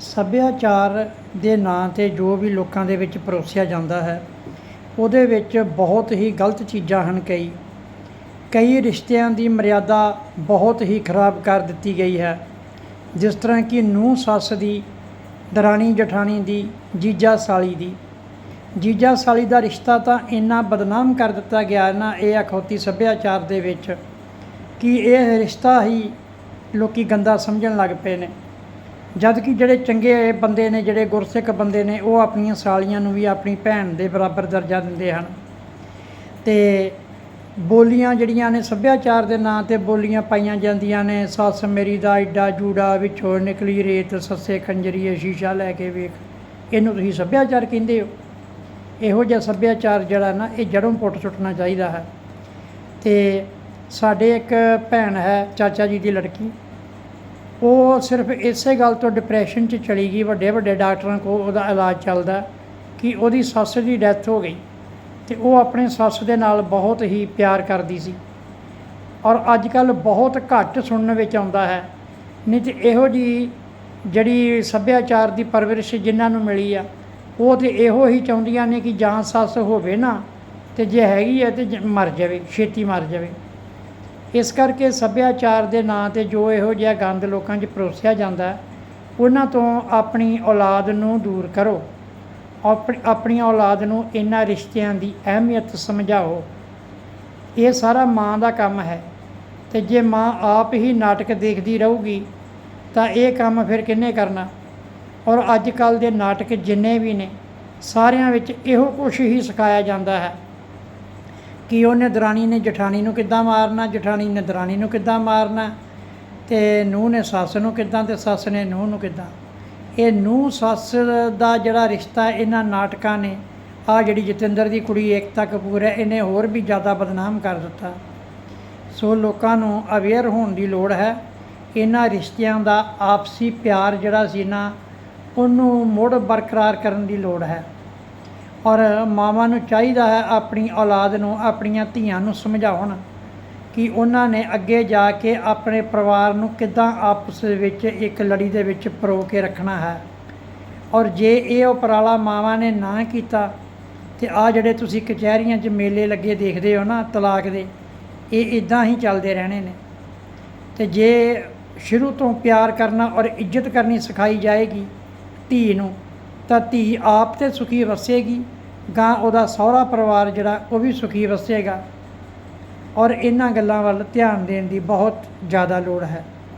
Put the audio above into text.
ਸੱਭਿਆਚਾਰ ਦੇ ਨਾਂ 'ਤੇ ਜੋ ਵੀ ਲੋਕਾਂ ਦੇ ਵਿੱਚ ਪਰੋਸਿਆ ਜਾਂਦਾ ਹੈ, ਉਹਦੇ ਵਿੱਚ ਬਹੁਤ ਹੀ ਗਲਤ ਚੀਜ਼ਾਂ ਹਨ ਕਈ। ਕਈ ਰਿਸ਼ਤਿਆਂ ਦੀ ਮਰਿਆਦਾ ਬਹੁਤ ਹੀ ਖਰਾਬ ਕਰ ਦਿੱਤੀ ਗਈ ਹੈ। ਜਿਸ ਤਰ੍ਹਾਂ ਕਿ ਨੂੰਹ ਸੱਸ ਦੀ, ਦਰਾਣੀ ਜਠਾਣੀ ਦੀ, ਜੀਜਾ ਸਾਲੀ ਦੀ। ਜੀਜਾ ਸਾਲੀ ਦਾ ਰਿਸ਼ਤਾ ਤਾਂ ਇੰਨਾ ਬਦਨਾਮ ਕਰ ਦਿੱਤਾ ਗਿਆ ਨਾ ਇਹ ਅਖੌਤੀ ਸੱਭਿਆਚਾਰ ਦੇ ਵਿੱਚ, ਕਿ ਇਹ ਰਿਸ਼ਤਾ ਹੀ ਲੋਕੀ ਗੰਦਾ ਸਮਝਣ ਲੱਗ ਪਏ ਨੇ। ਜਦ ਕਿ ਜਿਹੜੇ ਚੰਗੇ ਬੰਦੇ ਨੇ, ਜਿਹੜੇ ਗੁਰਸਿੱਖ ਬੰਦੇ ਨੇ, ਉਹ ਆਪਣੀਆਂ ਸਾਲੀਆਂ ਨੂੰ ਵੀ ਆਪਣੀ ਭੈਣ ਦੇ ਬਰਾਬਰ ਦਰਜਾ ਦਿੰਦੇ ਹਨ। ਤੇ ਬੋਲੀਆਂ ਜਿਹੜੀਆਂ ਨੇ ਸੱਭਿਆਚਾਰ ਦੇ ਨਾਂ ਤੇ ਬੋਲੀਆਂ ਪਾਈਆਂ ਜਾਂਦੀਆਂ ਨੇ। ਸੱਸ ਮੇਰੀ ਦਾ ਐਡਾ ਜੂੜਾ, ਵਿੱਚੋਂ ਨਿਕਲੀ ਰੇਤ, ਸੱਸੇ ਖੰਜਰੀਏ, ਸ਼ੀਸ਼ਾ ਲੈ ਕੇ ਵੇਖ। ਇਹਨੂੰ ਤੁਸੀਂ ਸੱਭਿਆਚਾਰ ਕਹਿੰਦੇ ਹੋ? ਇਹੋ ਜਿਹਾ ਸੱਭਿਆਚਾਰ ਜਿਹੜਾ ਨਾ, ਇਹ ਜੜੋਂ ਪੁੱਟ ਸੁੱਟਣਾ ਚਾਹੀਦਾ ਹੈ। ਤੇ ਸਾਡੇ ਇੱਕ ਭੈਣ ਹੈ, ਚਾਚਾ ਜੀ ਦੀ ਲੜਕੀ। ਉਹ ਸਿਰਫ ਇਸੇ ਗੱਲ ਤੋਂ ਡਿਪਰੈਸ਼ਨ 'ਚ ਚਲੀ ਗਈ, ਵੱਡੇ ਵੱਡੇ ਡਾਕਟਰਾਂ ਕੋਲ ਉਹਦਾ ਇਲਾਜ ਚੱਲਦਾ ਕਿ ਉਹਦੀ ਸੱਸ ਦੀ ਡੈਥ ਹੋ ਗਈ ਤੇ ਉਹ ਆਪਣੇ ਸੱਸ ਦੇ ਨਾਲ ਬਹੁਤ ਹੀ ਪਿਆਰ ਕਰਦੀ ਸੀ। ਔਰ ਅੱਜ ਕੱਲ ਬਹੁਤ ਘੱਟ ਸੁਣਨ ਵਿੱਚ ਆਉਂਦਾ ਹੈ। ਨਹੀਂ ਤੇ ਇਹੋ ਜੀ ਜਿਹੜੀ ਸੱਭਿਆਚਾਰ ਦੀ ਪਰਵਰਿਸ਼ ਜਿਨ੍ਹਾਂ ਨੂੰ ਮਿਲੀ ਆ, ਉਹ ਤੇ ਇਹੋ ਹੀ ਚਾਹੁੰਦੀਆਂ ਨੇ ਕਿ ਜਾਂ ਸੱਸ ਹੋਵੇ ਨਾ ਤੇ ਜੇ ਹੈਗੀ ਹੈ ਤੇ ਜ- ਮਰ ਜਾਵੇ, ਛੇਤੀ ਮਰ ਜਾਵੇ। ਇਸ ਕਰਕੇ ਸੱਭਿਆਚਾਰ ਦੇ ਨਾਂ ਤੇ ਜੋ ਇਹੋ ਜਿਹਾ ਗੰਦ ਲੋਕਾਂ 'ਚ ਪਰੋਸਿਆ ਜਾਂਦਾ, ਉਹਨਾਂ ਤੋਂ ਆਪਣੀ ਔਲਾਦ ਨੂੰ ਦੂਰ ਕਰੋ। ਆਪਣੀ ਆਪਣੀ ਔਲਾਦ ਨੂੰ ਇਹਨਾਂ ਰਿਸ਼ਤਿਆਂ ਦੀ ਅਹਿਮੀਅਤ ਸਮਝਾਓ। ਇਹ ਸਾਰਾ ਮਾਂ ਦਾ ਕੰਮ ਹੈ ਤੇ ਜੇ ਮਾਂ ਆਪ ਹੀ ਨਾਟਕ ਦੇਖਦੀ ਰਹੂਗੀ, ਤਾਂ ਇਹ ਕੰਮ ਫਿਰ ਕਿੰਨੇ ਕਰਨਾ? ਔਰ ਅੱਜ ਕੱਲ ਦੇ ਨਾਟਕ ਜਿੰਨੇ ਵੀ ਨੇ, ਸਾਰਿਆਂ ਵਿੱਚ ਇਹੋ ਕੁਝ ਹੀ ਸਿਖਾਇਆ ਜਾਂਦਾ ਹੈ। ਕਿ ਉਹਨੇ ਦਰਾਣੀ ਨੇ ਜਠਾਣੀ ਨੂੰ ਕਿੱਦਾਂ ਮਾਰਨਾ, ਜਠਾਣੀ ਨੇ ਦਰਾਣੀ ਨੂੰ ਕਿੱਦਾਂ ਮਾਰਨਾ ਤੇ ਨੂੰਹ ਨੇ ਸੱਸ ਨੂੰ ਕਿੱਦਾਂ ਤੇ ਸੱਸ ਨੇ ਨੂੰਹ ਨੂੰ ਕਿੱਦਾਂ। ਇਹ ਨੂੰਹ ਸੱਸ ਦਾ ਜਿਹੜਾ ਰਿਸ਼ਤਾ ਇਹਨਾਂ ਨਾਟਕਾਂ ਨੇ ਆ ਜਿਹੜੀ ਜਤਿੰਦਰ ਦੀ ਕੁੜੀ ਏਕਤਾ ਕਪੂਰ ਹੈ, ਇਹਨੇ ਹੋਰ ਵੀ ਜ਼ਿਆਦਾ ਬਦਨਾਮ ਕਰ ਦਿੱਤਾ। ਸੋ ਲੋਕਾਂ ਨੂੰ ਅਵੇਅਰ ਹੋਣ ਦੀ ਲੋੜ ਹੈ। ਇਹਨਾਂ ਰਿਸ਼ਤਿਆਂ ਦਾ ਆਪਸੀ ਪਿਆਰ ਜਿਹੜਾ ਸੀ ਨਾ, ਉਹਨੂੰ ਮੁੜ ਬਰਕਰਾਰ ਕਰਨ ਦੀ ਲੋੜ ਹੈ। ਔਰ ਮਾਵਾਂ ਨੂੰ ਚਾਹੀਦਾ ਹੈ ਆਪਣੀ ਔਲਾਦ ਨੂੰ, ਆਪਣੀਆਂ ਧੀਆਂ ਨੂੰ ਸਮਝਾਉਣ ਕਿ ਉਹਨਾਂ ਨੇ ਅੱਗੇ ਜਾ ਕੇ ਆਪਣੇ ਪਰਿਵਾਰ ਨੂੰ ਕਿੱਦਾਂ ਆਪਸ ਵਿੱਚ ਇੱਕ ਲੜੀ ਦੇ ਵਿੱਚ ਪਰੋ ਕੇ ਰੱਖਣਾ ਹੈ। ਔਰ ਜੇ ਇਹ ਉਪਰਾਲਾ ਮਾਵਾਂ ਨੇ ਨਾ ਕੀਤਾ, ਤੇ ਆ ਜਿਹੜੇ ਤੁਸੀਂ ਕਚਹਿਰੀਆਂ 'ਚ ਮੇਲੇ ਲੱਗੇ ਦੇਖਦੇ ਹੋ ਨਾ, ਤਲਾਕ ਦੇ, ਇਹ ਇਦਾਂ ਹੀ ਚੱਲਦੇ ਰਹਿਣੇ ਨੇ। ਤੇ ਜੇ ਸ਼ੁਰੂ ਤੋਂ ਪਿਆਰ ਕਰਨਾ ਔਰ ਇੱਜ਼ਤ ਕਰਨੀ ਸਿਖਾਈ ਜਾਏਗੀ ਧੀ ਨੂੰ, ਤਾਂ ਧੀ ਆਪ ਤੇ ਸੁਖੀ ਵਸੇਗੀ। ਗਾਂ ਉਹਦਾ ਸਹੁਰਾ ਪਰਿਵਾਰ ਜਿਹੜਾ ਉਹ ਵੀ ਸੁਖੀ ਵਸੇਗਾ ਔਰ ਇਹਨਾਂ ਗੱਲਾਂ ਵੱਲ ਧਿਆਨ ਦੇਣ ਦੀ ਬਹੁਤ ਜ਼ਿਆਦਾ ਲੋੜ ਹੈ।